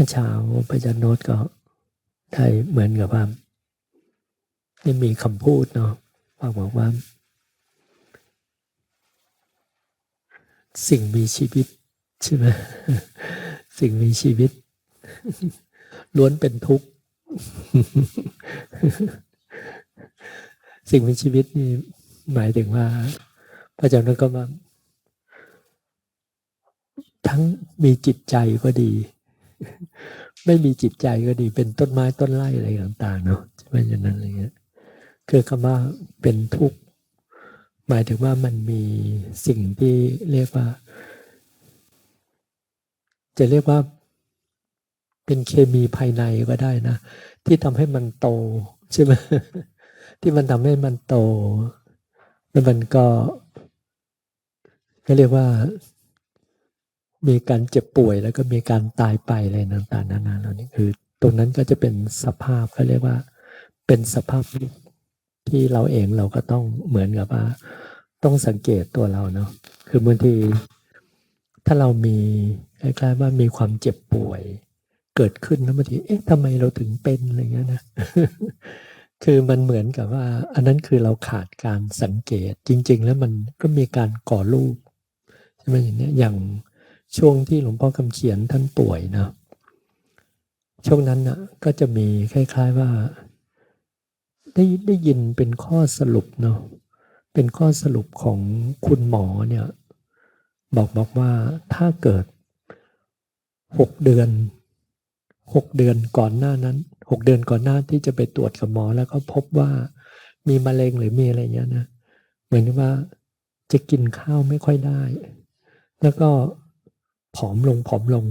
มื่อเช้าพระอาจารย์โน้ตก็ได้เหมือนกับว่าได้มีคำพูดเนาะว่าบอกว่า สิ่งมีชีวิตใช่ไหมสิ่งมีชีวิต ล้วนเป็นทุกข์ สิ่งมีชีวิตนี่หมายถึงว่า พระอาจารย์โน้ตก็ว่าทั้งมีจิตใจก็ดี ไม่มีจิตใจก็ดี เป็นต้นไม้ต้นไร่อะไรต่างๆเนาะใช่ไหมอย่างนั้นอะไรเงี้ยคือคำว่าเป็นทุกข์หมายถึงว่ามันมีสิ่งที่เรียกว่า จะเรียกว่าเป็นเคมีภายในก็ได้นะ ที่ทำให้มันโตใช่ไหมที่มันทำให้มันโต แล้วมันก็ก็เรียกว่า มีการเจ็บป่วยแล้วก็มีการตายไปอะไรต่างๆนานาเหล่านี้คือ ตรงนั้นก็จะเป็นสภาพเขาเรียกว่า เป็นสภาพที่เราเองเราก็ต้องเหมือนกับว่า ต้องสังเกตตัวเราเนาะคือบางทีถ้าเรามีคล้ายๆว่ามีความเจ็บป่วย เกิดขึ้นแล้วบางทีเอ๊ะทำไมเราถึงเป็นอะไรเงี้ยนะคือมันเหมือนกับว่า อันนั้นคือเราขาดการสังเกตจริง ๆ แล้วมันก็มีการก่อรูปใช่ไหมอย่างเนี้ยอย่าง ช่วงที่หลวงพ่อคำเขียนท่านป่วยนะ ช่วงนั้นนะก็จะมีคล้าย ๆว่า ได้ได้ยินเป็นข้อสรุปเนาะเป็นข้อสรุปของคุณหมอเนี่ย บอกบอกว่าถ้าเกิดหกเดือนหกเดือนก่อนหน้านั้นหกเดือนก่อนหน้าที่จะไปตรวจกับหมอแล้วก็พบว่ามีมะเร็งหรือมีอะไรเงี้ยนะเหมือนว่าจะกินข้าวไม่ค่อยได้ แล้วก็ ผอมลงผอมลง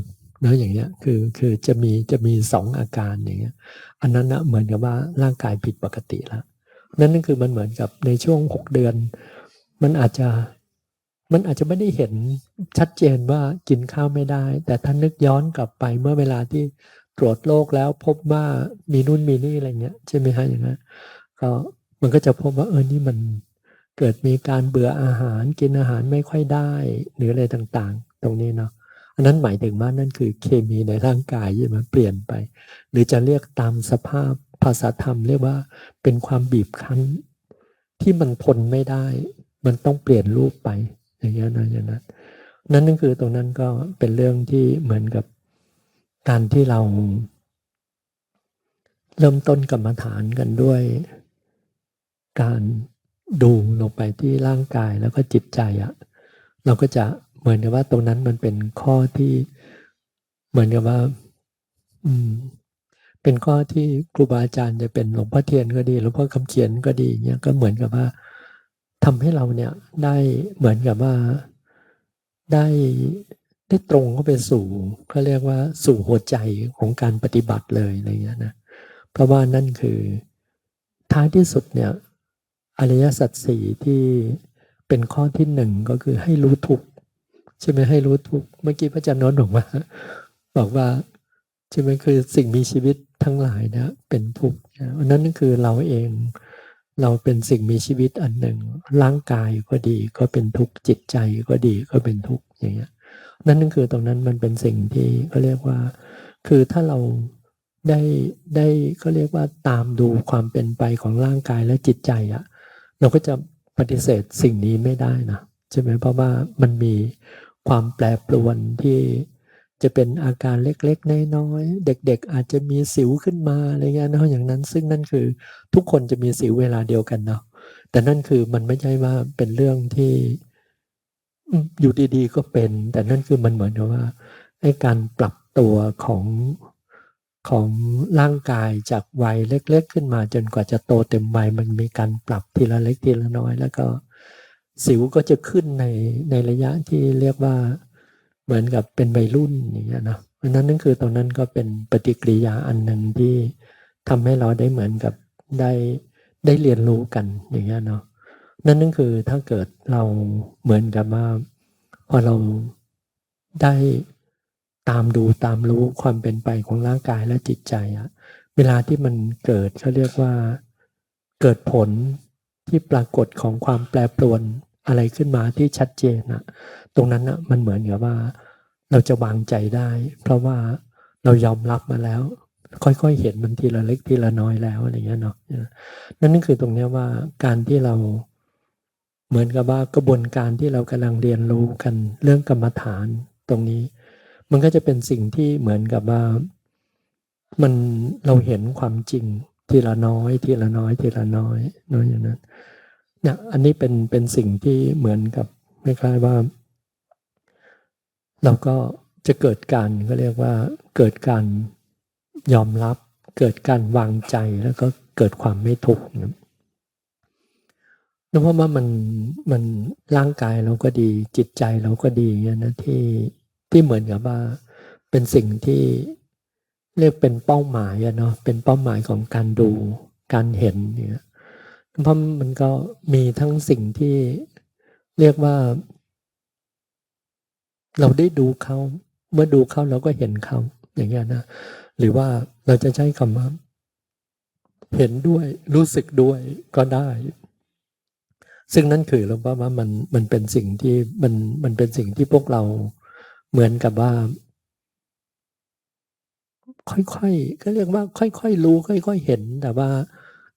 นะอย่างเงี้ยคือคือจะมีจะมีสองอาการอย่างเงี้ยอันนั้นนะเหมือนกับว่าร่างกายผิดปกติแล้วนั่นนั่นคือมันเหมือนกับในช่วงหกเดือน มันอาจจะมันอาจจะไม่ได้เห็นชัดเจนว่ากินข้าวไม่ได้ แต่ถ้านึกย้อนกลับไปเมื่อเวลาที่ตรวจโรคแล้วพบว่ามีนู่นมีนี่อะไรเงี้ยใช่ไหมฮะอย่างนั้นก็มันก็จะพบว่าเออนี่มันเกิดมีการเบื่ออาหารกินอาหารไม่ค่อยได้ หรืออะไรต่างๆ ตรงนี้เนาะ อันนั้นหมายถึงว่านั่นคือเคมีในร่างกายที่มันเปลี่ยนไป หรือจะเรียกตามสภาพภาษาธรรมเรียกว่าเป็นความบีบคั้น ที่มันทนไม่ได้ มันต้องเปลี่ยนรูปไปอย่างนี้นะอย่างนั้นนั่นนั่นคือตรงนั้นก็เป็นเรื่องที่เหมือนกับการที่เรา เริ่มต้นกรรมฐานกันด้วย การดูลงไปที่ร่างกายแล้วก็จิตใจอะเราก็จะ เหมือนกับว่าตรงนั้นมันเป็นข้อที่เหมือนกับว่า อืม เป็นข้อที่ครูบาอาจารย์จะเป็นหลวงพ่อเทียนก็ดีหลวงพ่อคำเขียนก็ดีเนี่ยก็เหมือนกับว่าทำให้เราเนี่ยได้เหมือนกับว่าได้ได้ตรงเข้าไปสู่เขาเรียกว่าสู่หัวใจของการปฏิบัติเลยอะไรเงี้ยนะเพราะว่านั่นคือท้ายที่สุดเนี่ยอริยสัจสี่ที่เป็นข้อที่หนึ่งก็คือให้รู้ทุก ใช่ไหมให้รู้ทุกเมื่อกี้พระอาจารย์น้นบอกว่า บอกว่าใช่ไหมคือสิ่งมีชีวิตทั้งหลายนะ เป็นทุกข์นั้นนั่นคือเราเอง เราเป็นสิ่งมีชีวิตอันหนึ่ง ร่างกายก็ดีก็เป็นทุกข์จิตใจก็ดีก็เป็นทุกข์อย่างเงี้ย นั่นนั่นคือตรงนั้นมันเป็นสิ่งที่เขาเรียกว่า คือถ้าเราได้ได้เขาเรียกว่าตามดูความเป็นไปของร่างกายและจิตใจอะเราก็จะปฏิเสธสิ่งนี้ไม่ได้นะใช่ไหมเพราะว่ามันมี ความแปรปรวนที่จะเป็นอาการเล็กๆ น้อยๆ เด็กๆ อาจจะมีสิวขึ้นมาอะไรเงี้ยเนาะอย่างนั้น ซึ่งนั่นคือทุกคนจะมีสิวเวลาเดียวกันเนาะแต่นั่นคือมันไม่ใช่ว่าเป็นเรื่องที่อยู่ดีๆ ก็เป็น แต่นั่นคือมันเหมือนกับว่าไอ้การปรับตัวของของร่างกายจากวัยเล็ก ๆ ขึ้นมาจนกว่าจะโตเต็มวัยมันมีการปรับทีละเล็กทีละน้อย แล้วก็ สิวก็จะขึ้นในในระยะที่เรียกว่าเหมือนกับเป็นวัยรุ่นอย่างเงี้ยนะเพราะนั้นนั่นคือตรงนั้นก็เป็นปฏิกิริยาอันหนึ่งที่ทำให้เราได้เหมือนกับได้ได้เรียนรู้กันอย่างเงี้ยเนาะนั่นนั่นคือถ้าเกิดเราเหมือนกับว่าพอเราได้ตามดูตามรู้ความเป็นไปของร่างกายและจิตใจอะเวลาที่มันเกิดเขาเรียกว่าเกิดผลที่ปรากฏของความแปรปรวน อะไรขึ้นมาที่ชัดเจนอะตรงนั้นอะมันเหมือนกับว่า เราจะวางใจได้ เพราะว่าเรายอมรับมาแล้ว ค่อยๆเห็นมันทีละเล็กทีละน้อยแล้วอะไรเงี้ยเนาะนั่นนี่คือตรงเนี้ยว่าการที่เราเหมือนกับว่ากระบวนการที่เรากำลังเรียนรู้กันเรื่องกรรมฐานตรงนี้ มันก็จะเป็นสิ่งที่เหมือนกับว่ามันเราเห็นความจริงทีละน้อย ทีละน้อย ทีละน้อยน้อยอย่างนั้น เนี่ยอันนี้เป็นเป็นสิ่งที่เหมือนกับคล้ายๆว่า เราก็จะเกิดการก็เรียกว่าเกิดการยอมรับ เกิดการวางใจแล้วก็เกิดความไม่ทุกข์นะเพราะว่ามันมันร่างกายเราก็ดีจิตใจเราก็ดีเนี่ยนะที่ที่เหมือนกับว่าเป็นสิ่งที่เรียกเป็นเป้าหมายอะเนาะเป็นเป้าหมายของการดูการเห็นเนี่ย เพราะมันก็มีทั้งสิ่งที่เรียกว่า เราได้ดูเขาเมื่อดูเขาเราก็เห็นเขาอย่างเงี้ยนะหรือว่าเราจะใช้คำว่าเห็นด้วยรู้สึกด้วยก็ได้ ซึ่งนั่นคือเราว่าว่ามันมันเป็นสิ่งที่มันมันเป็นสิ่งที่พวกเราเหมือนกับว่า ค่อยๆก็เรียกว่า ค่อยๆรู้ ค่อยๆเห็นแต่ว่า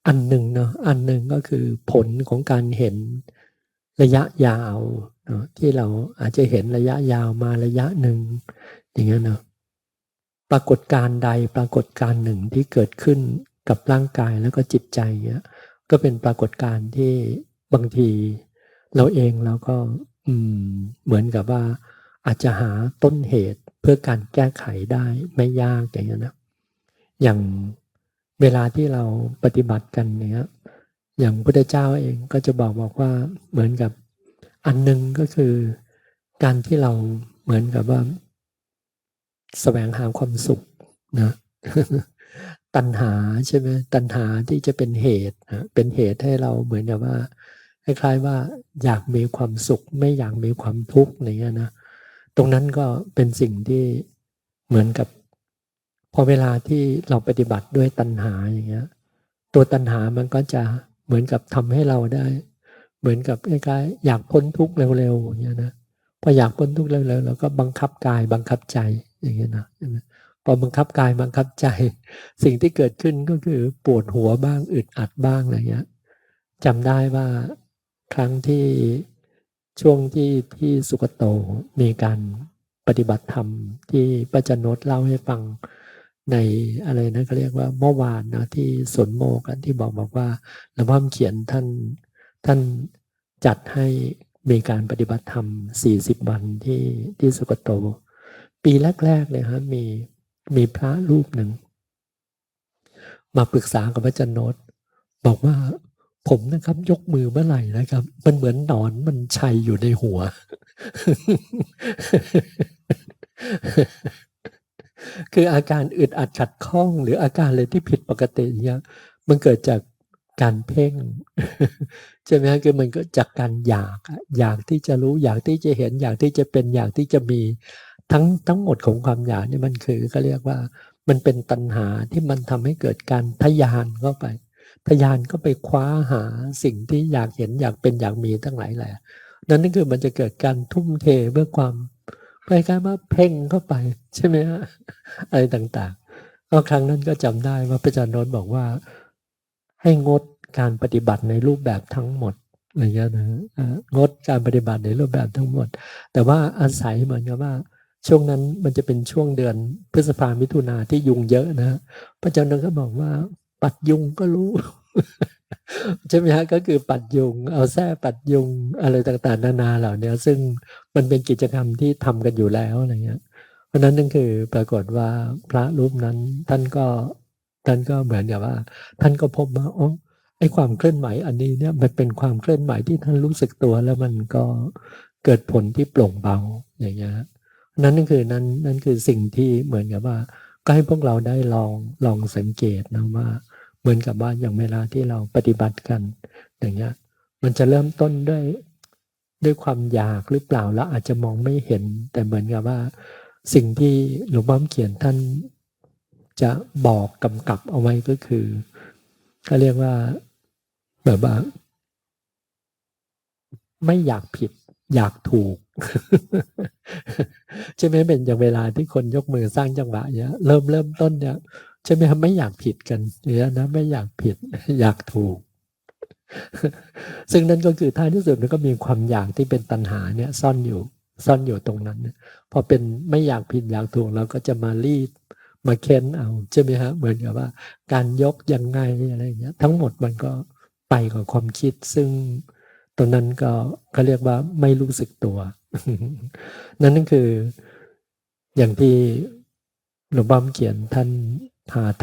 อันหนึ่งเนาะอันหนึ่งก็คือผลของการเห็นระยะยาวเนาะที่เราอาจจะเห็นระยะยาวมาระยะหนึ่งอย่างเงี้ยเนาะปรากฏการใดปรากฏการหนึ่งที่เกิดขึ้นกับร่างกายแล้วก็จิตใจเนี้ยก็เป็นปรากฏการที่บางทีเราเองเราก็อืมเหมือนกับว่าอาจจะหาต้นเหตุเพื่อการแก้ไขได้ไม่ยากอย่างนี้นะอย่าง เวลาที่เราปฏิบัติกันเนี่ยอย่างพุทธเจ้าเองก็จะบอกบอกว่าเหมือนกับอันหนึ่งก็คือ การที่เราเหมือนกับว่าสแสวงหาความสุขนะตัณหาใช่ไหมตัณหาที่จะเป็นเหตุเป็นเหตุให้เราเหมือนกับว่าคล้ายๆว่าอยากมีความสุข ไม่อยากมีความทุกข์อย่างเงี้ยนะตรงนั้นก็เป็นสิ่งที่เหมือนกับ พอเวลาที่เราปฏิบัติด้วยตัณหาอย่างเงี้ย ตัวตัณหามันก็จะเหมือนกับทำให้เราได้ เหมือนกับคล้ๆอยากพ้นทุกข์เร็วๆอย่างเงี้ยนะพออยากพ้นทุกข์เร็วๆเราก็บังคับกายบังคับใจอย่างเงี้ยนะพอบังคับกายบังคับใจ สิ่งที่เกิดขึ้นก็คือปวดหัวบ้างอึดอัดบ้างอะไรเงี้ยจำได้ว่าครั้งที่ช่วงที่ที่สุกโตมีการปฏิบัติธรรมที่ปัจจนตเล่าให้ฟัง ในอะไรนะเขาเรียกว่าเมื่อวานนะที่สนโมกันที่บอกบอกว่าหลวงพ่อเขียนท่านท่านจัดให้มีการปฏิบัติธรรม 40 วันที่ที่สุกโต ปีแรกๆเลยครับมีมีพระรูปหนึ่ง มาปรึกษากับพระจันโนตบอกว่าผมนะครับ ยกมือเมื่อไหร่นะครับ มันเหมือนหนอนมันชัยอยู่ในหัว คืออาการอึดอัดขัดข้อง หรืออาการอะไรที่ผิดปกติเนี่ยมันเกิดจากการเพ่งใช่ไหมคือมันก็จากการอยากอยากที่จะรู้อยากที่จะเห็นอยากที่จะเป็นอยากที่จะมีทั้งทั้งหมดของความอยากนี่มันคือเขาเรียกว่ามันเป็นตัณหาที่มันทำให้เกิดการทยานเข้าไป ทยานก็ไปคว้าหาสิ่งที่อยากเห็นอยากเป็นอยากมีทั้งหลายแหละนั่นนั่นคือมันจะเกิดการทุ่มเทเพื่อความ คล้ายว่าเพ่งเข้าไป ใช่ไหมฮะอะไรต่างๆก็ครั้งนั้นก็จำได้ว่าพระอาจารย์นนท์บอกว่า ให้งดการปฏิบัติในรูปแบบทั้งหมดอะไรเงี้ยนะงดการปฏิบัติในรูปแบบทั้งหมด แต่ว่าอาศัยเหมือนกับว่า ช่วงนั้นมันจะเป็นช่วงเดือนพฤษภามิถุนาที่ยุงเยอะนะพระอาจารย์นนท์ก็บอกว่า ปัดยุงก็รู้ ใช่ไหมฮะก็คือปัดยุง เอาแส้ปัดยุงอะไรต่างๆ นานาเหล่านี้ซึ่งมันเป็นกิจกรรมที่ทำกันอยู่แล้วอะไรเงี้ย เพราะนั้นนั่นคือปรากฏว่าพระรูปนั้นท่านก็ท่านก็เหมือนกับว่า ท่านก็พบว่าอ๋อไอ้ความเคลื่อนไหวอันนี้เนี่ยมันเป็นความเคลื่อนไหวที่ท่านรู้สึกตัวแล้วมันก็เกิดผลที่โปร่งเบาอย่างเงี้ยนั้นนั่นคือนั้นนั่นคือสิ่งที่เหมือนกับว่า ก็ให้พวกเราได้ลองลองสังเกตนะว่า เหมือนกับว่าอย่างเวลาที่เราปฏิบัติกัน อย่างเงี้ยมันจะเริ่มต้นด้วยด้วยความอยากหรือเปล่าแล้วอาจจะมองไม่เห็น แต่เหมือนกับว่า สิ่งที่หลวงพ่อเขียนท่านจะบอกกำกับเอาไว้ก็คือเขาเรียกว่าแบบว่า ไม่อยากผิด อยากถูกใช่ไหมเป็นอย่างเวลาที่คนยกมือสร้างจังหวะเนี่ยเริ่มเริ่มต้นเนี่ย ใช่ไหมครับไม่อยากผิดกันเนี่ยนะไม่อยากผิดอยากถูก ซึ่งนั่นก็คือท้ายที่สุดมันก็มีความอยากที่เป็นตัณหาเนี่ยซ่อนอยู่ซ่อนอยู่ตรงนั้นพอเป็นไม่อยากผิดอยากถูกเราก็จะมารีดมาเค้นเอาใช่ไหมฮะเหมือนกับว่า การยกยังไงอะไรอย่างเงี้ย ทั้งหมดมันก็ไปกับความคิด ซึ่งตรงนั้นก็เขาเรียกว่าไม่รู้สึกตัว นั่นนั่นคืออย่างที่หลวงพ่อเขียนท่าน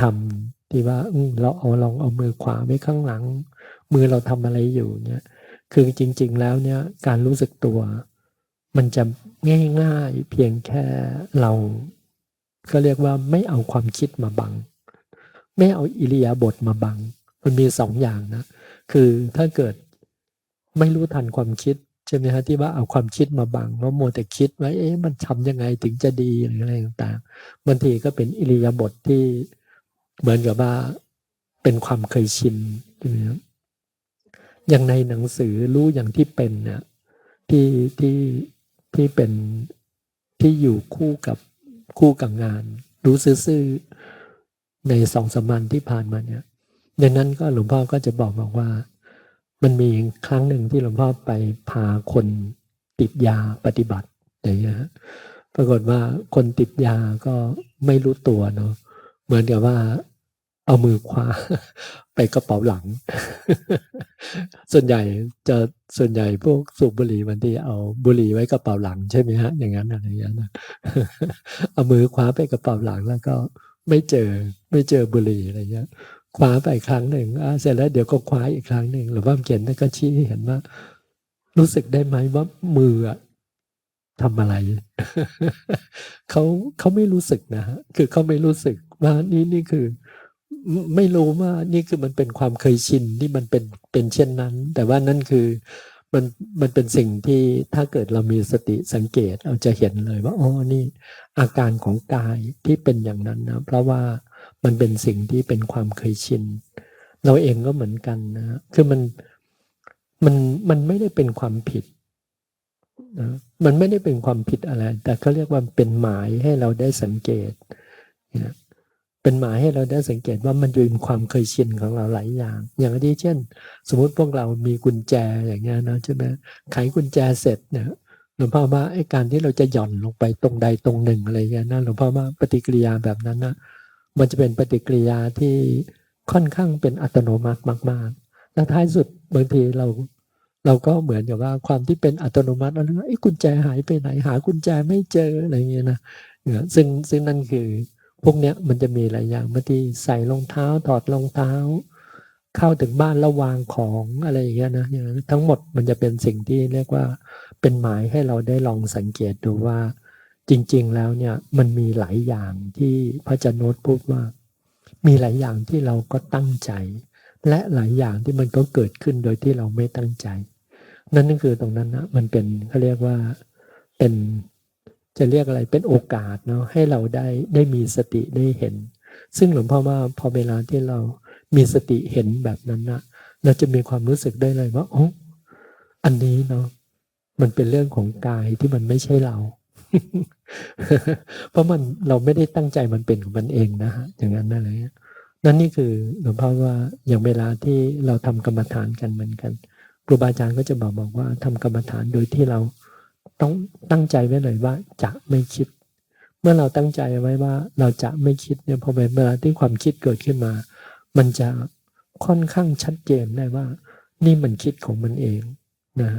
ทำที่ว่าเราเอาลองเอามือขวาไว้ข้างหลัง มือเราทำอะไรอยู่เนี่ยคือจริง ๆ แล้วเนี่ยการรู้สึกตัว มันจะง่ายๆเพียงแค่เราก็เรียกว่าไม่เอาความคิดมาบัง ไม่เอาอิริยาบถมาบัง มันมีสองอย่างนะ คือถ้าเกิดไม่รู้ทันความคิดใช่ไหมฮะที่ว่าเอาความคิดมาบังแล้วโมแต่คิดว่าเอ๊ะมันทำยังไงถึงจะดีหรืออะไรต่างๆบางทีก็เป็นอิริยาบถทที่ เหมือนกับว่าเป็นความเคยชินใช่ไหมครับอย่างในหนังสือรู้อย่างที่เป็นเนี่ยที่ที่ที่เป็นที่อยู่คู่กับคู่กับงาน รู้ซื่อในสองสมันที่ผ่านมาเนี่ยดังนั้นก็หลวงพ่อก็จะบอกบอกว่า มันมีครั้งหนึ่งที่หลวงพ่อไปพาคนติดยาปฏิบัติอย่างเงี้ยปรากฏว่าคนติดยาก็ไม่รู้ตัวเนาะเหมือนกับว่า เอามือคว้าไปกระเป๋าหลัง ส่วนใหญ่จะส่วนใหญ่พวกสูบบุหรี่มันที่เอาบุหรี่ไว้กระเป๋าหลังใช่ไหมฮะ อย่างนั้นอะไรอย่างนั้นเอามือคว้าไปกระเป๋าหลังแล้วก็ไม่เจอไม่เจอบุหรี่อะไรเงี้ยคว้าไปครั้งหนึ่งเสร็จแล้วเดี๋ยวก็คว้าอีกครั้งหนึ่งหรือว่าเขียนนั่นก็ชี้เห็นว่า รู้สึกได้ไหมว่ามือทำอะไร เขาเขาไม่รู้สึกนะฮะคือเขาไม่รู้สึกว่านี่นี่คือ ไม่รู้ว่านี่คือมันเป็นความเคยชินที่มันเป็นเป็นเช่นนั้น แต่ว่านั่นคือมันมันเป็นสิ่งที่ถ้าเกิดเรามีสติสังเกตเราจะเห็นเลยว่าอ๋อนี่อาการของกายที่เป็นอย่างนั้นนะเพราะว่ามันเป็นสิ่งที่เป็นความเคยชิน เราเองก็เหมือนกันนะ คือมันมันมันไม่ได้เป็นความผิดนะมันไม่ได้เป็นความผิดอะไร แต่เขาเรียกว่าเป็นหมายให้เราได้สังเกตนะ เป็นหมายให้เราได้สังเกตว่ามันเป็นความเคยชินของเราหลายอย่าง อย่างที่เช่น สมมติพวกเรามีกุญแจอย่างเงี้ยนะใช่ไหมไขกุญแจเสร็จเนี่ยหลวงพ่อว่าไอ้การที่เราจะหย่อนลงไปตรงใดตรงหนึ่งอะไรเงี้ยนะหลวงพ่อว่าปฏิกิริยาแบบนั้นนะมันจะเป็นปฏิกิริยาที่ค่อนข้างเป็นอัตโนมัติมากๆแล้วท้ายสุดบางทีเราเราก็เหมือนกับว่าความที่เป็นอัตโนมัติแล้วไอ้กุญแจหายไปไหนหากุญแจไม่เจออะไรเงี้ยนะซึ่งซึ่งนั่นคือ พวกเนี้ยมันจะมีหลายอย่างบางทีใส่รองเท้าถอดรองเท้า เข้าถึงบ้านระวางของอะไรอย่างเงี้ยนะทั้งหมดมันจะเป็นสิ่งที่เรียกว่าเป็นหมายให้เราได้ลองสังเกตดูว่า จริง ๆ แล้วเนี่ยมันมีหลายอย่างที่พระจันโนตพูดว่า มีหลายอย่างที่เราก็ตั้งใจ และหลายอย่างที่มันก็เกิดขึ้นโดยที่เราไม่ตั้งใจ นั่นก็คือตรงนั้นนะมันเป็นเขาเรียกว่าเป็น จะเรียกอะไรเป็นโอกาสเนาะให้เราได้ได้มีสติได้เห็น ซึ่งหลวงพ่อว่าพอเวลาที่เรามีสติเห็นแบบนั้นนะเราจะมีความรู้สึกได้เลยว่าโอ้อันนี้เนาะมันเป็นเรื่องของกายที่มันไม่ใช่เรา เพราะมันเราไม่ได้ตั้งใจมันเป็นของมันเองนะฮะอย่างนั้นนั่นเลยนั่นนี่คือหลวงพ่อว่าอย่างเวลาที่เราทำกรรมฐานกันเหมือนกันครูบาอาจารย์ก็จะบอกบอกว่าทำกรรมฐานโดยที่เรา ต้องตั้งใจไว้เลยว่าจะไม่คิด เมื่อเราตั้งใจไว้ว่าเราจะไม่คิดเนี่ยพอเวลาที่ความคิดเกิดขึ้นมา มันจะค่อนข้างชัดเจนได้ว่า นี่มันคิดของมันเองนะ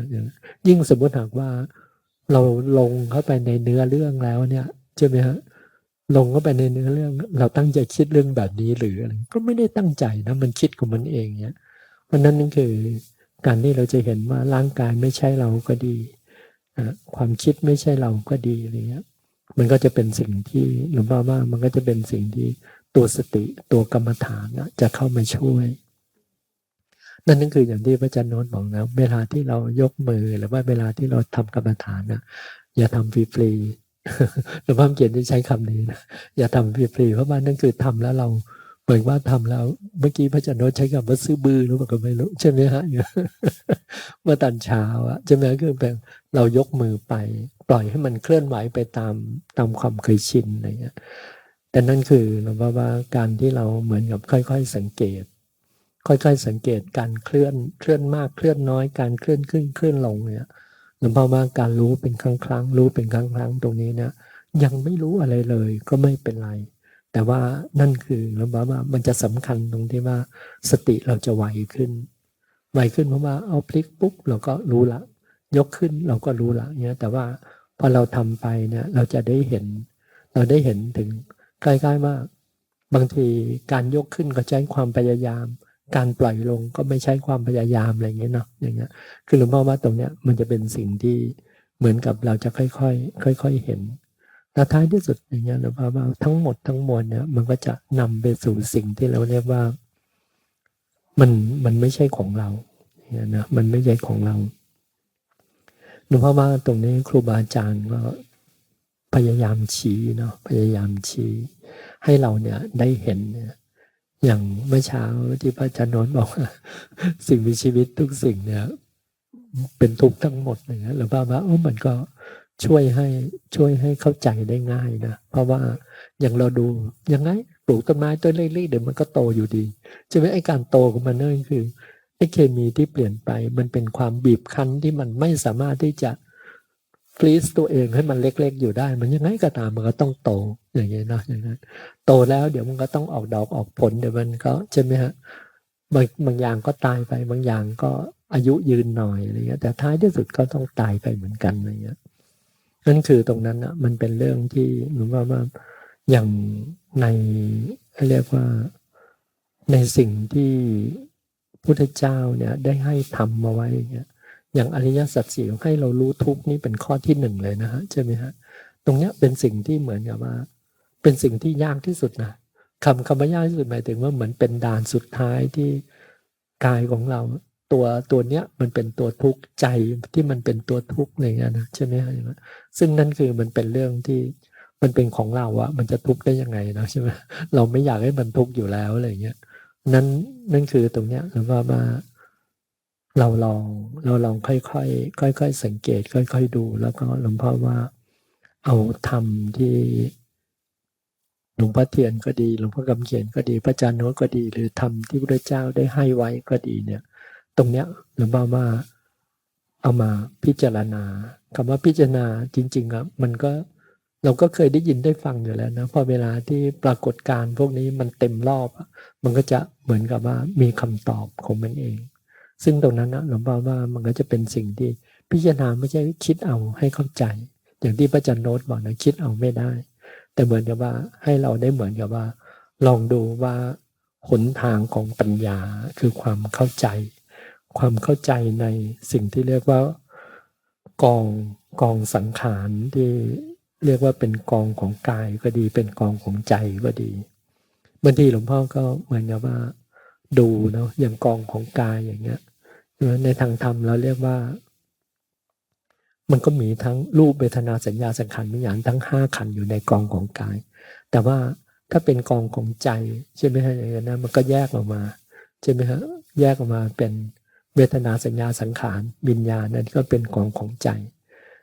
ยิ่งสมมติหากว่า เราลงเข้าไปในเนื้อเรื่องแล้วเนี่ยใช่ไหมฮะลงเข้าไปในเนื้อเรื่อง เราตั้งใจคิดเรื่องแบบนี้หรืออะไรก็ไม่ได้ตั้งใจนะมันคิดของมันเองเนี่ยเพราะนั้นนั่นคือการที่เราจะเห็นว่าร่างกายไม่ใช่เราก็ดี ความคิดไม่ใช่เราก็ดีอะไรเงี้ย มันก็จะเป็นสิ่งที่หลวงพ่อว่ามันก็จะเป็นสิ่งที่ตัวสติตัวกรรมฐานะจะเข้ามาช่วย นั่นนั่นคืออย่างที่พระอาจารย์โน้ตบอกนะเวลาที่เรายกมือหรือว่าเวลาที่เราทำกรรมฐานนะอย่าทำฟรีๆหลวงพ่อเขียนที่ใช้คำนี้นะอย่าทำฟรีๆเพราะว่านั่นคือทำแล้วเรา เหมือนว่าทำแล้ว เมื่อกี้พระอาจารย์โนใช้คำว่าซื้อบือหรือเปล่าก็ไม่รู้ใช่ไหมฮะเมื่อตอนเช้าอะใช่ไหมคือแบบเรายกมือไป ปล่อยให้มันเคลื่อนไหวไปตามตามความเคยชินอะไรเงี้ยแต่นั่นคือหลวงพ่อว่าการที่เราเหมือนกับค่อย ๆ สังเกต ค่อยๆสังเกตการเคลื่อนเคลื่อนมากเคลื่อนน้อยการเคลื่อนขึ้นเคลื่อนลงเนี่ยหลวงพ่อว่าการรู้เป็นครั้งครั้งรู้เป็นครั้งครั้งตรงนี้นี่ยยังไม่รู้อะไรเลยก็ไม่เป็นไร แต่ว่านั่นคือหลวงพ่อว่ามันจะสำคัญตรงที่ว่าสติเราจะไวขึ้น ไวขึ้นเพราะว่าเอาพลิกปุ๊บเราก็รู้ละ ยกขึ้นเราก็รู้ละเนี่ยแต่ว่าพอเราทำไปเนี่ยเราจะได้เห็น เราได้เห็นถึงใกล้ๆว่าบางทีการยกขึ้นก็ใช้ความพยายาม การปล่อยลงก็ไม่ใช้ความพยายามอะไรเงี้ยเนาะอย่างเงี้ยคือหลวงพ่อว่าตรงเนี้ยมันจะเป็นสิ่งที่เหมือนกับเราจะค่อยๆค่อย ๆเห็น แล้วท้ายที่สุดอย่างเงี้ยหลวงพ่อว่าทั้งหมดทั้งมวลเนี่ยมันก็จะนำไปสู่สิ่งที่เราเรียกว่า มันมันไม่ใช่ของเราเนี่ยนะมันไม่ใช่ของเราหลวงพ่อว่าตรงนี้ครูบาอาจารย์ก็พยายามชี้เนาะพยายามชี้ ให้เราเนี่ยได้เห็นเนี่ยอย่างเมื่อเช้าที่พระอาจารย์นนท์บอกว่าสิ่งมีชีวิตทุกสิ่งเนี่ย เป็นทุกข์ทั้งหมดอย่างเงี้ยหรือว่าว่าโอ้มันก็ ช่วยให้ช่วยให้เข้าใจได้ง่ายนะ เพราะว่าอย่างเราดูยังไงปลูกต้นไม้ต้นเล็กๆเดี๋ยวมันก็โตอยู่ดีใช่ไหมไอ้การโตของมันนั่นคือไอ้เคมีที่เปลี่ยนไปมันเป็นความบีบคั้นที่มันไม่สามารถที่จะฟรีซตัวเองให้มันเล็กๆอยู่ได้ มันยังไงก็ตามมันก็ต้องโตอย่างเงี้ยนะอย่างนั้นโตแล้วเดี๋ยวมันก็ต้องออกดอกออกผลเดี๋ยวมันก็ใช่ไหมฮะบางบางอย่างก็ตายไปบางอย่างก็อายุยืนหน่อยอะไรเงี้ยแต่ท้ายที่สุดก็ต้องตายไปเหมือนกันอะไรเงี้ย นั่นคือตรงนั้นอะมันเป็นเรื่องที่หนูว่าว่าอย่างในเรียกว่าในสิ่งที่พุทธเจ้าเนี่ยได้ให้ทำมาไว้เนี่ยอย่างอริยสัจสี่ให้เรารู้ทุกนี่เป็นข้อที่หนึ่งเลยนะฮะใช่ไหมฮะตรงเนี้ยเป็นสิ่งที่เหมือนกับว่า เป็นสิ่งที่ยากที่สุดนะคำคำว่ายากที่สุดหมายถึงว่าเหมือนเป็นด่านสุดท้ายที่กายของเรา ตัวตัวเนี้ยมันเป็นตัวทุกข์ใจที่มันเป็นตัวทุกข์อะไรเงี้ยนะใช่ไหมฮะซึ่งนั่นคือมันเป็นเรื่องที่มันเป็นของเราอะมันจะทุกข์ได้ยังไงนะใช่ไหมเราไม่อยากให้มันทุกข์อยู่แล้วอะไรเงี้ยนั่นนั่นคือตรงเนี้ยหรือว่ามาเราลองเราลองค่อยๆค่อย ๆ สังเกต ค่อย ๆ ดู แล้วก็หลวงพ่อว่าเอาธรรมที่หลวงพ่อเทียนก็ดีหลวงพ่อกำเขียนก็ดี พระอาจารย์โน้ตก็ดี หรือธรรมที่พระเจ้าได้ให้ไว้ก็ดีเนี่ย ตรงเนี้ยหลวงพ่อว่าเอามาพิจารณาคำว่าพิจารณาจริงๆอะมันก็เราก็เคยได้ยินได้ฟังอยู่แล้วนะพอเวลาที่ปรากฏการพวกนี้มันเต็มรอบ มันก็จะเหมือนกับว่ามีคำตอบของมันเอง ซึ่งตรงนั้นนะหลวงพ่อว่ามันก็จะเป็นสิ่งที่พิจารณาไม่ใช่คิดเอาให้เข้าใจ อย่างที่พระจันโนตบอกนะคิดเอาไม่ได้ แต่เหมือนกับว่าให้เราได้เหมือนกับว่า ลองดูว่าหนทางของปัญญาคือความเข้าใจ ความเข้าใจในสิ่งที่เรียกว่ากองกองสังขารที่เรียกว่าเป็นกองของกายก็ดี เป็นกองของใจก็ดีบางทีหลวงพ่อก็เหมือนกับว่า ดูเนาะอย่างกองของกายอย่างเงี้ยในทางธรรมเราเรียกว่า มันก็มีทั้งรูปเวทนาสัญญาสังขารวิญญาณทั้งห้าขันอยู่ในกองของกาย แต่ว่าถ้าเป็นกองของใจใช่ไหมฮะอย่างนั้นมันก็แยกออกมาใช่ไหมฮะแยกออกมาเป็น เวทนาสัญญาสังขารวิญญาณนั่นก็เป็นกองของใจ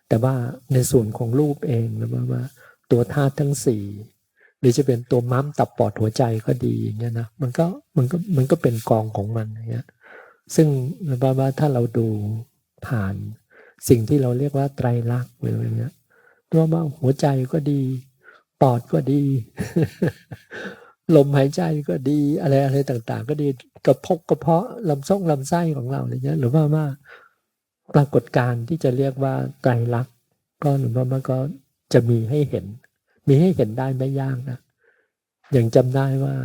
แต่ว่าในส่วนของรูปเองนะว่า ตัวธาตุทั้งสี่หรือจะเป็นตัวม้ามตับปอดหัวใจก็ดีอย่างเงี้ยนะมันก็มันก็มันก็เป็นกองของมันอย่างเงี้ยซึ่งว่าว่าถ้าเราดูผ่านสิ่งที่เราเรียกว่าไตรลักษณ์หรืออะไรเงี้ยตัวว่าหัวใจก็ดี ปอดก็ดี ลมหายใจก็ดีอะไรอะไรต่าง ๆ ก็ดีกระพกกระเพาะลำส้งลำไส้ของเราอะไรเงี้ยหรือว่าว่าปรากฏการณ์ที่จะเรียกว่าไตรลักษณ์ก็หรือว่ามันก็จะมีให้เห็น มีให้เห็นได้ไม่ยากนะอย่างจำได้ว่า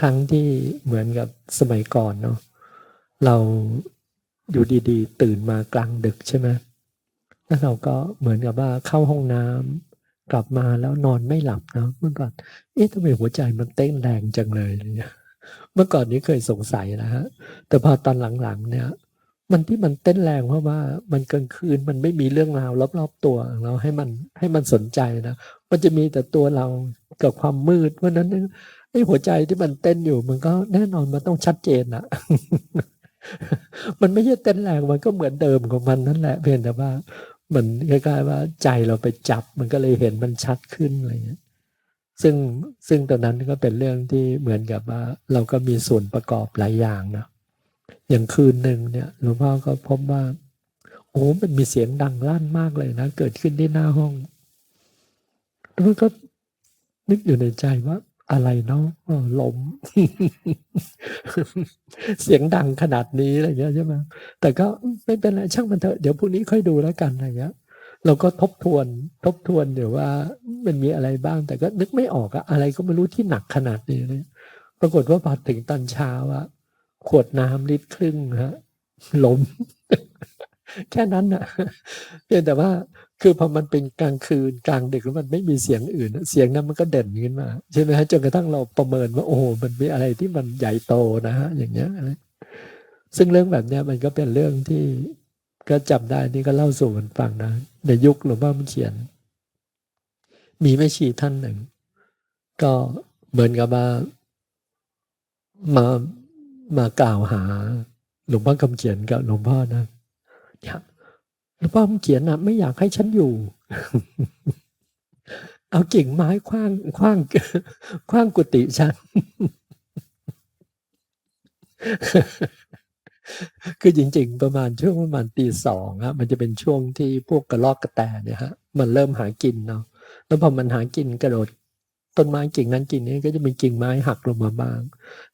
ครั้งที่เหมือนกับสมัยก่อนเนาะเราอยู่ดีๆ ตื่นมากลางดึกใช่ไหมแล้วเราก็เหมือนกับว่าเข้าห้องน้ำ กลับมาแล้วนอนไม่หลับนะเมื่อก่อน เอ๊ะทำไมหัวใจมันเต้นแรงจังเลยเนี่ยเมื่อก่อนนี้เคยสงสัยนะฮะ แต่พอตอนหลังๆ เนี่ย มันที่มันเต้นแรงเพราะว่ามันกลางคืนมันไม่มีเรื่องราวรอบๆตัวเราให้มันให้มันสนใจนะ มันจะมีแต่ตัวเรากับความมืด เพราะนั้นไอ้หัวใจที่มันเต้นอยู่ มันก็แน่นอนมันต้องชัดเจนอะมันไม่ใช่เต้นแรงมันก็เหมือนเดิมของมันนั่นแหละเพียงแต่ว่า มันคล้ายๆว่าใจเราไปจับมันก็เลยเห็นมันชัดขึ้นอะไรเงี้ยซึ่งซึ่งตอนนั้นก็เป็นเรื่องที่เหมือนกับว่า เราก็มีส่วนประกอบหลายอย่างนะอย่างคืนหนึ่งเนี่ยหลวงพ่อก็พบว่า โอ้มันมีเสียงดังลั่นมากเลยนะ เกิดขึ้นที่หน้าห้องแล้วมันก็นึกอยู่ในใจว่า อะไรเนาะอ๋อลม เสียงดังขนาดนี้อะไรเงี้ยใช่ไหมแต่ก็ไม่เป็นไรช่างมันเถอะเดี๋ยวพรุ่งนี้ค่อยดูแล้วกันอะไรเงี้ยเราก็ทบทวนทบทวนเดี๋ยวว่ามันมีอะไรบ้าง แต่ก็นึกไม่ออกอะอะไรก็ไม่รู้ที่หนักขนาดนี้เลยปรากฏว่าพอถึงตอนเช้าอะขวดน้ำลิตรครึ่งฮะล้ม แค่นั้นน่ะเพียงแต่ว่าคือพอมันเป็นกลางคืนกลางดึกแล้วมันไม่มีเสียงอื่น เสียงนั้นมันก็เด่นขึ้นมาใช่ไหมฮะจนกระทั่งเราประเมินว่าโอ้โหมันมีอะไรที่มันใหญ่โตนะฮะอย่างเงี้ยซึ่งเรื่องแบบเนี้ยมันก็เป็นเรื่องที่ก็จำได้นี่ก็เล่าสู่กันฟังนะในยุคหลวงพ่อมันเขียน มีแม่ชีท่านหนึ่ง ก็เหมือนกับว่า มามากล่าวหา หลวงพ่อคำเขียนกับหลวงพ่อนะ เนี่ยหลวงพ่อคำเขียนนะไม่อยากให้ฉันอยู่ เอากิ่งไม้คว้างคว้างคว้างกุฏิฉัน คือจริงๆประมาณช่วงประมาณตีสองฮะมันจะเป็นช่วงที่พวกกระรอกกระแตเนี่ยฮะมันเริ่มหากินเนาะแล้วพอมันหากินกระโดดต้นไม้กิ่งนั้นกิ่งนี้ก็จะมีกิ่งไม้หักลงมาบ้าง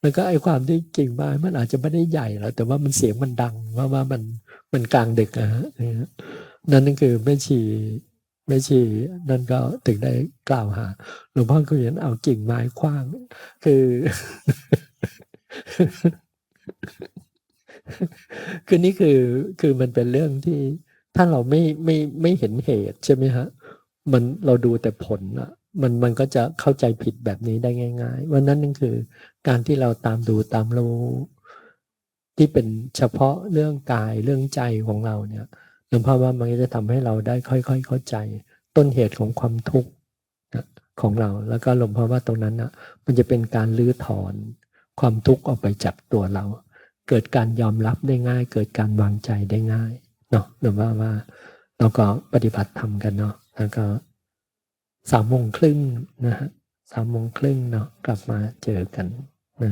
แล้วก็ไอ้ความที่กิ่งไม้มันอาจจะไม่ได้ใหญ่แล้วแต่ว่ามันเสียงมันดังว่าว่ามัน มันกลางดึกอะฮะนั่นนั่นคือแม่ชีแม่ชีนั่นก็ถึงได้กล่าวหาหลวงพ่อก็เห็นเอากิ่งไม้คว้าง คือ คือนี่คือคือมันเป็นเรื่องที่ถ้าเราไม่ไม่ไม่เห็นเหตุใช่ไหมฮะ มันเราดูแต่ผลอะมันมันก็จะเข้าใจผิดแบบนี้ได้ง่าย ๆ วันนั้นนั่นคือ การที่เราตามดูตามรู้ ที่เป็นเฉพาะเรื่องกายเรื่องใจของเราเนี่ยหลวงพ่อว่ามันจะทำให้เราได้ค่อยๆ เข้าใจ ต้นเหตุของความทุกข์ของเรา แล้วก็หลวงพ่อว่าตรงนั้นอะมันจะเป็นการลื้อถอนความทุกข์ออกไปจากตัวเรา เกิดการยอมรับได้ง่าย เกิดการวางใจได้ง่ายเนาะหรือว่าว่าเราก็ปฏิบัติธรรมกันเนาะแล้วก็สามโมงครึ่งนะฮะสามโมงครึ่งเนาะกลับมาเจอกันนะ